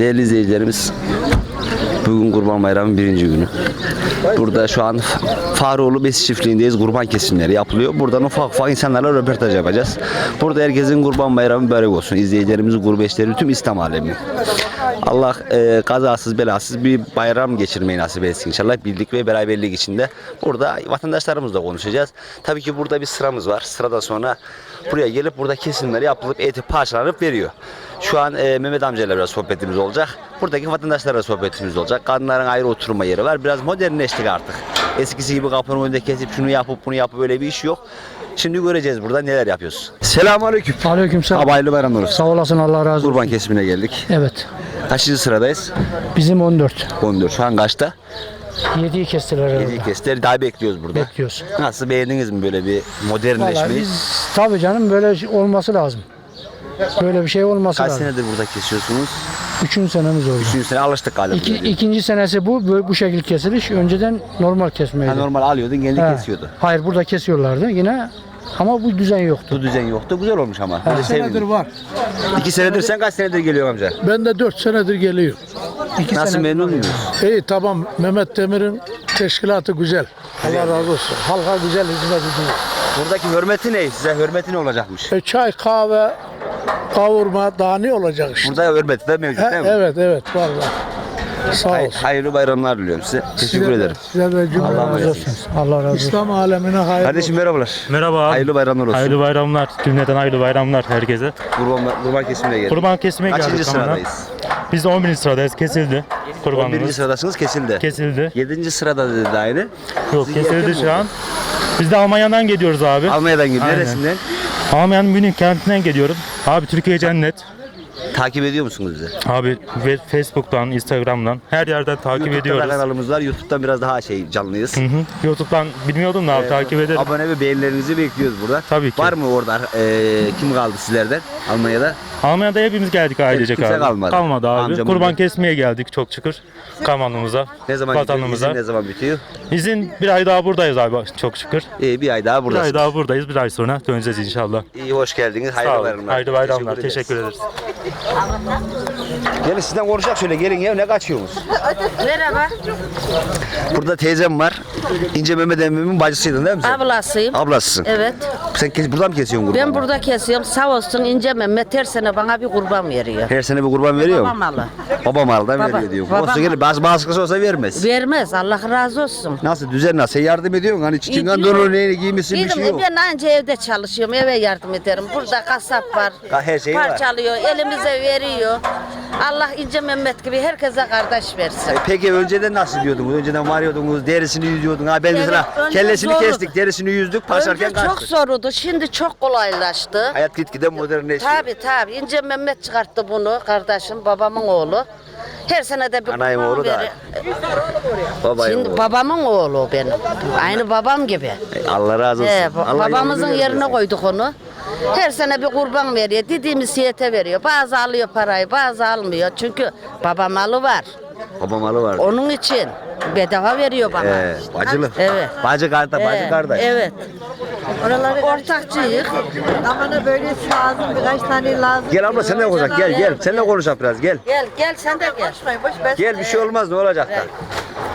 Değerli izleyicilerimiz, bugün Kurban Bayramı'nın birinci günü. Burada şu an Faroğlu Besi Çiftliği'ndeyiz. Kurban kesimleri yapılıyor. Buradan ufak ufak insanlarla röportaj yapacağız. Burada herkesin Kurban Bayramı mübarek olsun. İzleyicilerimizin, gurbetçilerin, tüm İslam alemi. Allah e, kazasız belasız bir bayram geçirmeyi nasip etsin inşallah. Birlik ve beraberlik içinde. Burada vatandaşlarımızla konuşacağız. Tabii ki burada bir sıramız var. Sıradan sonra buraya gelip burada kesimleri yapılıp eti parçalanıp veriyor. Şu an e, Mehmet amcayla biraz sohbetimiz olacak. Buradaki vatandaşlarla sohbetimiz olacak. Kadınların ayrı oturma yeri var. Biraz modernleştik artık. Eskisi gibi kapının önünde kesip şunu yapıp bunu yapıp öyle bir iş yok. Şimdi göreceğiz burada neler yapıyoruz. Selamünaleyküm. Aleykümselam. Abi hayırlı bayramlar olsun. Sağ olasın Allah razı olsun. Kurban kesimine geldik. Evet. Kaçıncı sıradayız? Bizim 14. 14. Şu an kaçta? 7'yi kestiler herhalde. 7 kestiler. Daha bekliyoruz burada. Bekliyoruz. Nasıl beğendiniz mi böyle bir Vallahi modernleşmeyi? biz tabii canım böyle şey olması lazım. Böyle bir şey olması Kaç lazım. senedir burada kesiyorsunuz? Üçüncü senemiz oldu. Üçüncü sene alıştık galiba. İki, böyle. ikinci senesi bu bu, bu şekil kesiliş. Önceden normal kesmeydi. Ha, normal alıyordun kendi kesiyordu. Hayır burada kesiyorlardı yine ama bu düzen yoktu. Bu düzen yoktu. Güzel olmuş ama. De senedir sevindim. var. İki senedir sen kaç senedir geliyorsun amca? Ben de 4 senedir geliyor. İki Nasıl memnun muyuz? İyi tamam Mehmet Demir'in teşkilatı güzel. Allah razı olsun. Halka güzel hizmet ediyor. Buradaki hürmeti ne? Size hürmeti ne olacakmış? E, çay, kahve, kavurma daha ne olacak işte. Burada hürmeti de mevcut He, değil mi? evet evet var. Sağ Hay- olsun. hayırlı bayramlar diliyorum size. Teşekkür Size de- ederim. Size de cümle emanet Razı olsun. Allah razı olsun. İslam alemine hayırlı Kardeşim merhabalar. Merhaba abi. Hayırlı bayramlar olsun. Hayırlı bayramlar. Cümleten hayırlı bayramlar herkese. Kurban, kurban kesimine geldik. Kurban kesmeye Kaçıncı geldik ama. sıradayız? Biz de 11. sıradayız. Kesildi. 11. Kurbanımız. sıradasınız kesildi. Kesildi. 7. sırada dedi aynı. Yok Sizi kesildi yakın şu an. Biz de Almanya'dan geliyoruz abi. Almanya'dan. Aynen. Neresinden? Almanya'nın Münih kentinden geliyorum. Abi Türkiye cennet. Takip ediyor musunuz bizi? Abi ve Facebook'tan, Instagram'dan her yerden takip YouTube'da da ediyoruz. kanalımız var. YouTube'dan biraz daha şey canlıyız. Hı hı. YouTube'dan bilmiyordum da abi takip ederim. Abone ve beğenilerinizi bekliyoruz burada. Tabii ki. Var mı orada e, kim kaldı sizlerden Almanya'da? Almanya'da hepimiz geldik ailecek kimse abi. kalmadı. Kalmadı abi. Amcamın Kurban da. kesmeye geldik çok şükür. Kamanımıza, Ne zaman vatanımıza. İzin ne zaman bitiyor? İzin bir ay daha buradayız abi çok şükür. İyi bir ay daha Bir buradasınız. ay daha buradayız. Bir ay sonra döneceğiz inşallah. İyi hoş geldiniz. Hayırlı Sağ olun. bayramlar. Hayırlı bayramlar. ederiz. Teşekkür ederiz. Gelin sizden konuşacak şöyle gelin ya ne kaçıyorsunuz? Merhaba, Burada teyzem var. İnce Mehmet emmimin bacısıydın değil mi sen? ablasıyım. Ablasısın. Evet, Sen kes, buradan mı kesiyorsun kurbanı? ben burada kesiyorum. Sağ olsun İnce Mehmet her sene bana bir kurban veriyor. Her sene bir kurban veriyor mu? malı. Baba maldan Baba- veriyor diyor. baba Olsa gelir bazı baskısı olsa vermez. Vermez, Allah razı olsun. Nasıl düzen nasıl? Sen yardım ediyorsun hani çiçeğinden Gidiyor. donur neyini giymişsin bir şey yok. ben anca evde çalışıyorum, eve yardım ederim. Burada kasap var, Ha, her şey var. parçalıyor, elimize veriyor. Allah İnce Mehmet gibi herkese kardeş versin. E Peki önceden nasıl diyordunuz? Önceden varıyordunuz, derisini yüzüyordun. Ha ben Evet, mesela önce kellesini zordu. kestik, derisini yüzdük, paşarken Önce çok kaçtık. zordu, şimdi çok kolaylaştı. Hayat gitgide modernleşiyor. Tabi tabi İnce Mehmet çıkarttı bunu kardeşim babamın oğlu. Her sene de bir Anayım kurban oğlu da. veri- Babayım Şimdi oğlu. babamın oğlu o benim. Aynı babam gibi. E, Allah razı olsun. He, ba- Allah babamızın yolunu yerine versin. koyduk onu. Her sene bir kurban veriyor. Dediğimiz siyete veriyor. Bazı alıyor parayı, bazı almıyor. Çünkü baba malı var. Baba malı var. Onun için bedava veriyor bana. Ee, bacılı. Evet. Bacı kardeş, bacı Evet, kardeş. Evet. Oraları ortakçıyız. Amana böylesi lazım, birkaç tane lazım. Gel abla sen de konuşak, gel gel. Seninle konuşak biraz, gel. Gel gel sen de gel. Gel bir şey olmaz ne olacak da.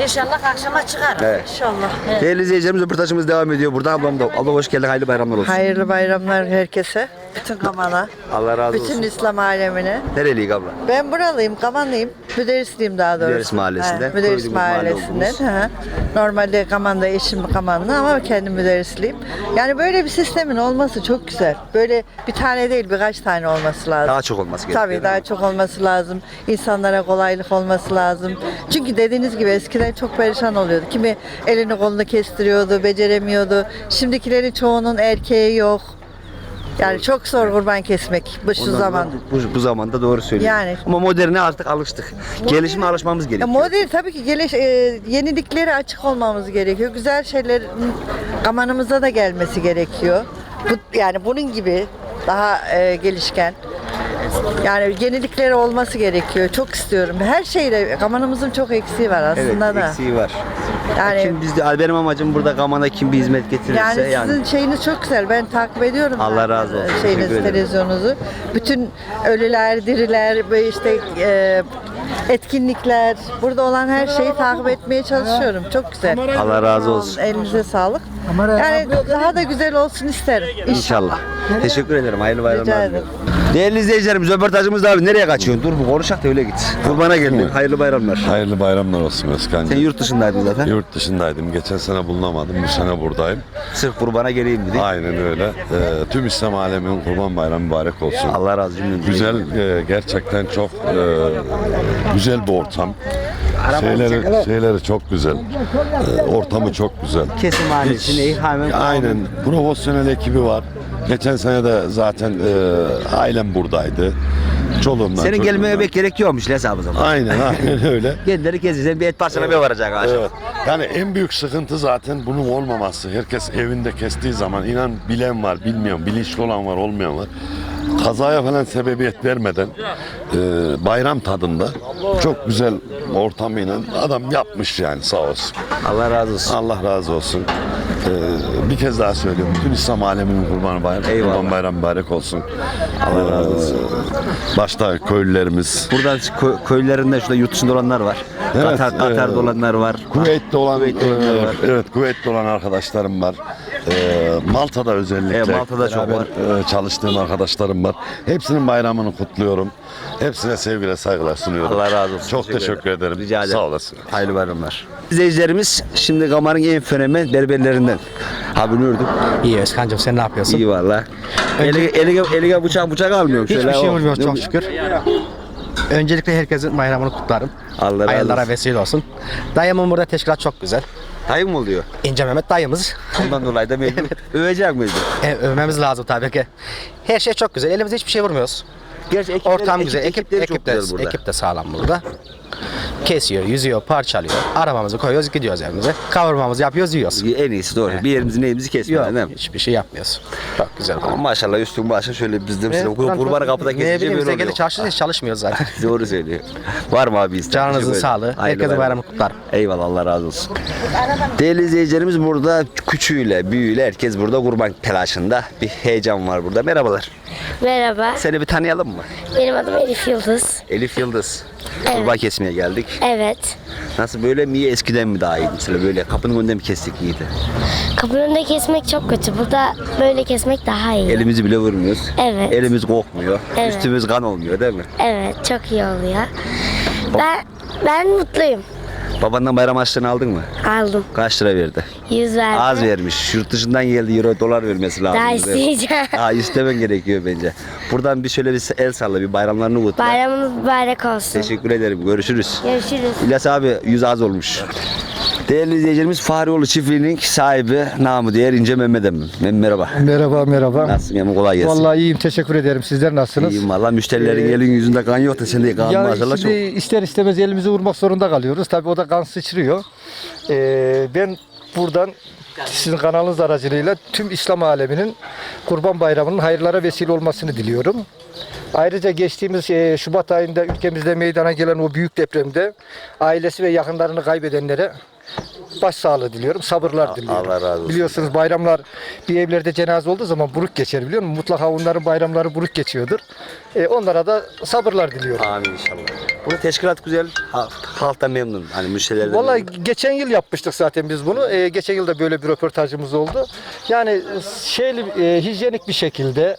İnşallah akşama çıkarız. Evet. İnşallah. Değerli izleyicilerimiz röportajımız devam ediyor. Burada ablam da. Abla hoş geldin, hayırlı bayramlar olsun. Hayırlı bayramlar herkese. Bütün Kaman'a. Allah razı Bütün olsun. İslam alemine. Nereliyik abla? Ben buralıyım, Kamanlıyım. Müderrisliyim daha doğrusu. Müderris mahallesinden, Ha, Müderris mahallesinden. Ha. Normalde Kaman'da eşim Kamanlı ama kendim müderrisliyim. Yani böyle bir sistemin olması çok güzel. Böyle bir tane değil birkaç tane olması lazım. Daha çok olması gerekiyor. Tabii daha çok olması lazım. İnsanlara kolaylık olması lazım. Çünkü dediğiniz gibi eskiden çok perişan oluyordu. Kimi elini kolunu kestiriyordu, beceremiyordu. Şimdikilerin çoğunun erkeği yok. Yani çok zor kurban kesmek bu şu Ondan zaman. Bu, bu zamanda doğru söylüyorsun. Yani. Ama moderne artık alıştık. Gelişime alışmamız Ya gerekiyor. model tabii ki geliş, e, yeniliklere açık olmamız gerekiyor. Güzel şeylerin amanımıza da gelmesi gerekiyor. Bu, yani bunun gibi daha e, gelişken Yani yenilikleri olması gerekiyor. Çok istiyorum. Her şeyle Kaman'ımızın çok eksiği var aslında evet, da. eksiği var. Yani Kim biz de, benim amacım burada Gaman'a kim bir hizmet getirirse yani yani. sizin şeyiniz çok güzel. Ben takip ediyorum. Allah razı olsun. e, Şeyiniz, Teşekkür ederim. televizyonunuzu. Bütün ölüler, diriler, böyle işte e, etkinlikler, burada olan her şeyi takip etmeye çalışıyorum. Çok güzel. Allah razı olsun. Elinize sağlık. Yani daha da güzel olsun isterim. İnşallah. Teşekkür ederim. Hayırlı bayramlar. Rica diliyorum. Değerli izleyicilerimiz röportajımız da abi nereye kaçıyorsun? Dur bu konuşak da öyle git. Kurbana gelmiyor. Hayırlı bayramlar. Hayırlı bayramlar olsun Özkan. Sen yurt dışındaydın zaten. Yurt dışındaydım. Geçen sene bulunamadım. Bu sene buradayım. Sırf kurbana geleyim dedik. Aynen öyle. Ee, tüm İslam aleminin kurban bayramı mübarek olsun. Allah razı olsun. Güzel, e, gerçekten çok e, güzel bir ortam. Şeyleri, şeyleri çok güzel. E, ortamı çok güzel. Kesim hanesine ihramen. Aynen. Profesyonel ekibi var. Geçen sene de zaten e, ailem buradaydı. Çoluğumdan, Senin gelmeye bek gerek yokmuş hesabı zaman. Aynen, aynen öyle. Kendileri gezeceksin bir et parçalamaya varacak aşağı. Evet. Yani en büyük sıkıntı zaten bunun olmaması. Herkes evinde kestiği zaman inan bilen var, bilmiyorum, bilinçli olan var, olmayan var. Kazaya falan sebebiyet vermeden e, bayram tadında çok güzel ortamıyla adam yapmış yani sağ olsun. Allah razı olsun. Allah razı olsun. E, bir kez daha söylüyorum. Bütün İslam aleminin kurbanı bayram, Eyvallah. kurban bayramı mübarek olsun. Allah razı olsun. Başta köylülerimiz, Buradan kö- köylerinden şurada yurt dışında olanlar var. Evet, Katar, Katar'da e, olanlar var. Kuveyt'te olan Kuveyt'te olanlar e, var. evet Kuveyt'te olan arkadaşlarım var. E, Malta'da özellikle Evet, Malta'da çok var. e, çalıştığım arkadaşlarım var. Hepsinin bayramını kutluyorum. Hepsine sevgiyle saygılar sunuyorum. Allah razı olsun. Çok teşekkür, ederim. Rica ederim. Sağ olasın. Hayırlı bayramlar. İzleyicilerimiz şimdi Gamar'ın en fenomen berberlerinden. Abi nürdüm. İyi Özkan'cığım sen ne yapıyorsun? İyi valla. Eline, eline, eline bıçak bıçak almıyorum. Hiçbir Şöyle şey o- olmuyor çok şükür. Öncelikle herkesin bayramını kutlarım. Allah razı Hayırlara vesile olsun. Dayımın burada teşkilat çok güzel. Dayı mı oluyor? İnce Mehmet dayımız. Ondan dolayı da mecbur. Övecek miydi? E, övmemiz lazım tabii ki. Her şey çok güzel. Elimizde hiçbir şey vurmuyoruz. Gerçi ekipler, Ortam ekip- güzel. Ekip, ekipleri çok ekip, de, güzel burada. ekip de sağlam burada. Kesiyor, yüzüyor, parçalıyor. Arabamızı koyuyoruz, gidiyoruz evimize. Kavurmamızı yapıyoruz, yiyoruz. En iyisi doğru. Bir yerimizin neyimizi Yok, kesmeden değil mi? hiçbir şey yapmıyoruz. Çok güzel. Ama maşallah üstün başın şöyle bizde Evet, evet, kurbanı kapıda Ne kesince bileyim böyle bize oluyor. gelip çalışırız, hiç çalışmıyoruz zaten. Doğru söylüyor. Var mı abi istedim? Canınızın sağlığı. Herkesin bayramı kutlarım. Eyvallah Allah razı olsun. Değerli izleyicilerimiz burada küçüğüyle büyüğüyle herkes burada kurban telaşında. Bir heyecan var burada. Merhabalar. Merhaba, Seni bir tanıyalım mı? benim adım Elif Yıldız. Elif Yıldız. Evet. Kurban kesmeye geldik. Evet. Nasıl böyle mi eskiden mi daha iyi? Mesela böyle kapının önünde mi kestik iyiydi? Kapının önünde kesmek çok kötü. Burada böyle kesmek daha iyi. Elimizi bile vurmuyoruz. Evet. Elimiz kokmuyor. Evet. Üstümüz kan olmuyor değil mi? Evet, çok iyi oluyor. Ben ben mutluyum. Babandan bayram harçlığını aldın mı? Aldım. Kaç lira verdi? 100 verdim. Az vermiş. Yurt dışından geldi euro dolar vermesi lazım. Daha isteyeceğim. Daha istemen gerekiyor bence. Buradan bir şöyle bir el salla bir bayramlarını kutla. Bayramınız mübarek olsun. Teşekkür ederim. Görüşürüz. Görüşürüz. İlyas abi yüz az olmuş. Değerli izleyicilerimiz Farioğlu çiftliğinin sahibi namı diğer İnce Mehmet Emin. Mem merhaba. Merhaba merhaba. Nasılsın Emin kolay gelsin. Vallahi iyiyim teşekkür ederim. Sizler nasılsınız? İyiyim valla müşterilerin Ee, elin yüzünde kan yok da sen de kan Ya maşallah şimdi çok. ister istemez elimizi vurmak zorunda kalıyoruz. Tabii o da kan sıçrıyor. Ee, ben buradan sizin kanalınız aracılığıyla tüm İslam aleminin Kurban Bayramı'nın hayırlara vesile olmasını diliyorum. Ayrıca geçtiğimiz e, Şubat ayında ülkemizde meydana gelen o büyük depremde ailesi ve yakınlarını kaybedenlere başsağlığı diliyorum, sabırlar diliyorum. Allah razı olsun. Biliyorsunuz bayramlar bir evlerde cenaze olduğu zaman buruk geçer biliyor musun? Mutlaka onların bayramları buruk geçiyordur. E, onlara da sabırlar diliyorum. Amin inşallah. Bunu teşkilat güzel. Ha- Halk da memnun. Hani müşteriler de Vallahi memnun. geçen yıl yapmıştık zaten biz bunu. Ee, geçen yıl da böyle bir röportajımız oldu. Yani şeyli e, hijyenik bir şekilde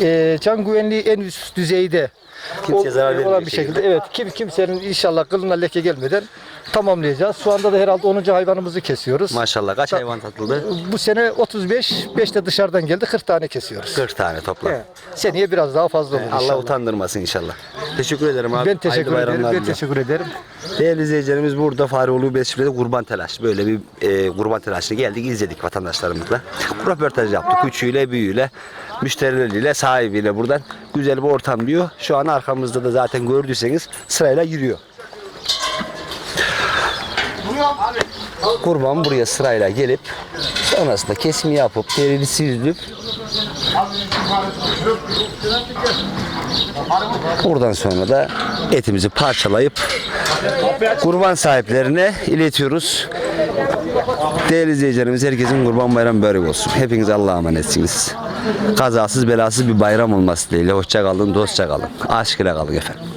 e, can güvenliği en üst düzeyde Kimseye zarar olan vermeyecek bir şekilde. Evet. Kim kimsenin inşallah kılına leke gelmeden tamamlayacağız. Şu anda da herhalde 10. hayvanımızı kesiyoruz. Maşallah kaç hayvan satıldı? Bu sene 35, 5 de dışarıdan geldi. 40 tane kesiyoruz. 40 tane toplam. Evet. Seneye biraz daha fazla olur Allah inşallah. utandırmasın inşallah. Teşekkür ederim abi. Ben teşekkür Hayırlı ederim. bayramlar Ben diliyorum. teşekkür ederim. Değerli izleyicilerimiz burada Farioğlu Besifle'de kurban telaşı. Böyle bir e, kurban telaşına geldik izledik vatandaşlarımızla. Röportaj yaptık küçüğüyle büyüğüyle müşterileriyle sahibiyle buradan güzel bir ortam diyor. Şu an arkamızda da zaten gördüyseniz sırayla giriyor. Kurban buraya sırayla gelip sonrasında kesimi yapıp derini süzülüp Buradan sonra da etimizi parçalayıp kurban sahiplerine iletiyoruz. Değerli izleyicilerimiz herkesin kurban bayramı mübarek olsun. Hepiniz Allah'a emanetsiniz. Kazasız belasız bir bayram olması dileğiyle. Hoşça kalın, dostça kalın. Aşk ile kalın efendim.